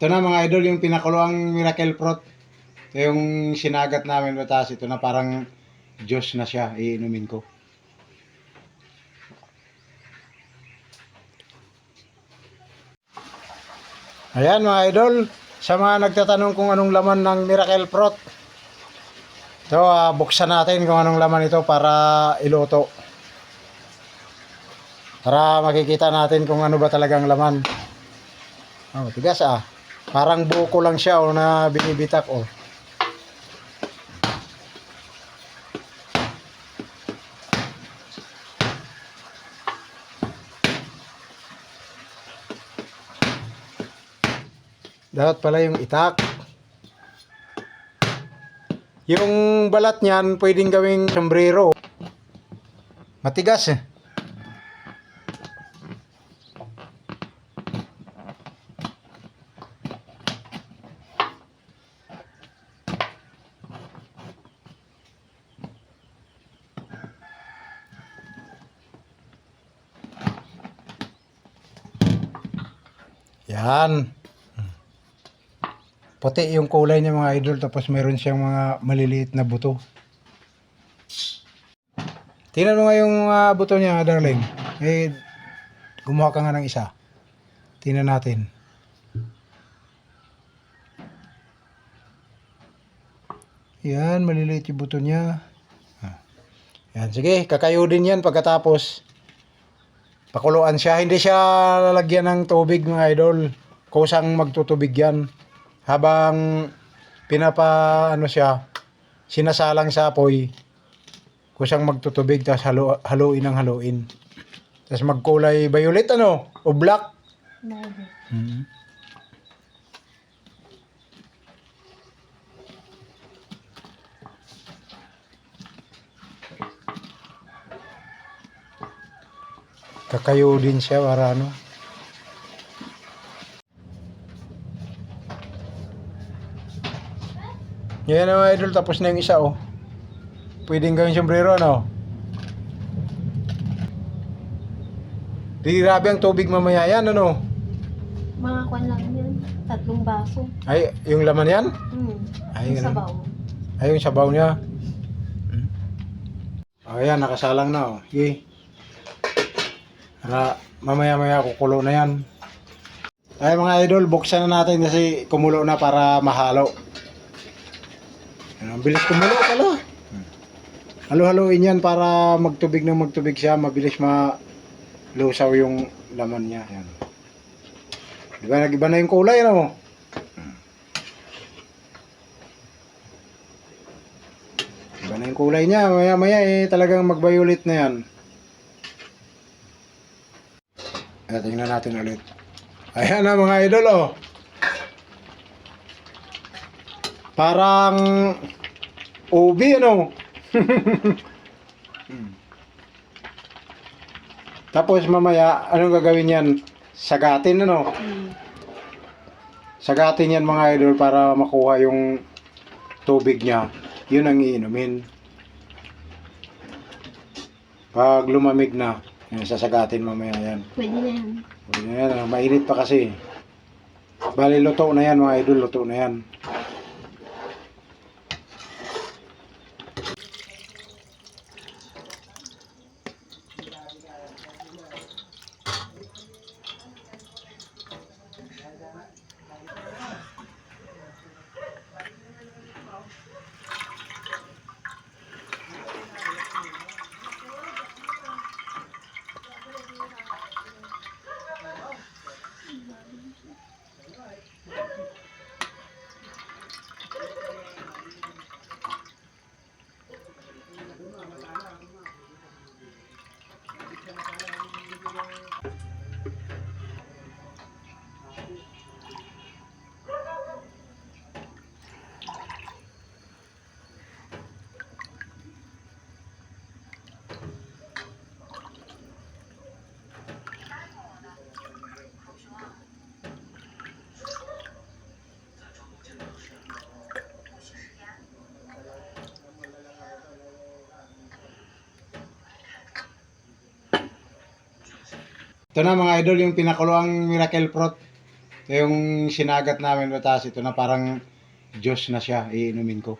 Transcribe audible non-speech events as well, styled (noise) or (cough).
Ito na mga idol, yung pinakuloang Miracle Fruit. Ito yung sinagat namin batas. Ito na parang Diyos na siya. Iinumin ko. Ayan mga idol, sa mga nagtatanong kung anong laman ng Miracle Fruit. Ito, ah, buksan natin kung anong laman ito para iluto. Para makikita natin kung ano ba talagang laman. Oh, tigas ah. Parang buko lang siya o na binibitak oh. Dapat pala yung itak. Yung balat niyan pwedeng gawing sombrero. Matigas eh. Yan. Puti yung kulay niya mga idol tapos meron siyang mga maliliit na buto. Tingnan mo nga yung ah, buto niya, darling. Eh, gumawa ka nga ng isa. Tingnan natin. Yan, maliliit yung buto niya. Ah. Yan, sige, kakayo din yan pagkatapos. Pakuluan siya. Hindi siya lalagyan ng tubig mga idol. Kusang magtutubig yan. Habang pinapa ano siya, sinasalang sa apoy, kusang magtutubig tapos halo, haluin ng haluin. Tapos magkulay violet ano? O black. Mhm. Kakayo din siya para ano. Yan na mga idol, tapos na yung isa oh. Pwedeng gawing sombrero ano. Di grabe ang tubig mamaya yan ano. Mga kwan lang yan. Tatlong baso. Ay, yung laman yan? Hmm. Ay, Yung ganun. sabaw. Ay, yung sabaw niya. Hmm. Ayan, nakasalang na oh. Sige. Para mamaya-maya kukulo na yan. Ay mga idol, buksan na natin kasi kumulo na para mahalo. Ang bilis kumulo pala. Halo-haloin yan para magtubig ng magtubig siya. Mabilis malusaw yung laman niya. Yan. Di ba nag-iba na yung kulay, ano? Iba na yung kulay niya. Maya maya eh talagang mag-violet na yan. Kaya tingnan natin ulit. Ayan na mga idol oh. Parang ubi ano. (laughs) Tapos mamaya anong gagawin yan? Sagatin ano? Sagatin yan mga idol para makuha yung tubig niya. Yun ang iinumin. Pag lumamig na, yan, sasagatin mamaya yan. Pwede na yan. Pwede na yan, mainit pa kasi. Bali, luto na yan mga idol, luto na yan. Ito na mga idol, yung pinakuloang Miracle Fruit. Ito yung sinagat namin butas ito na parang Diyos na siya, iinumin ko.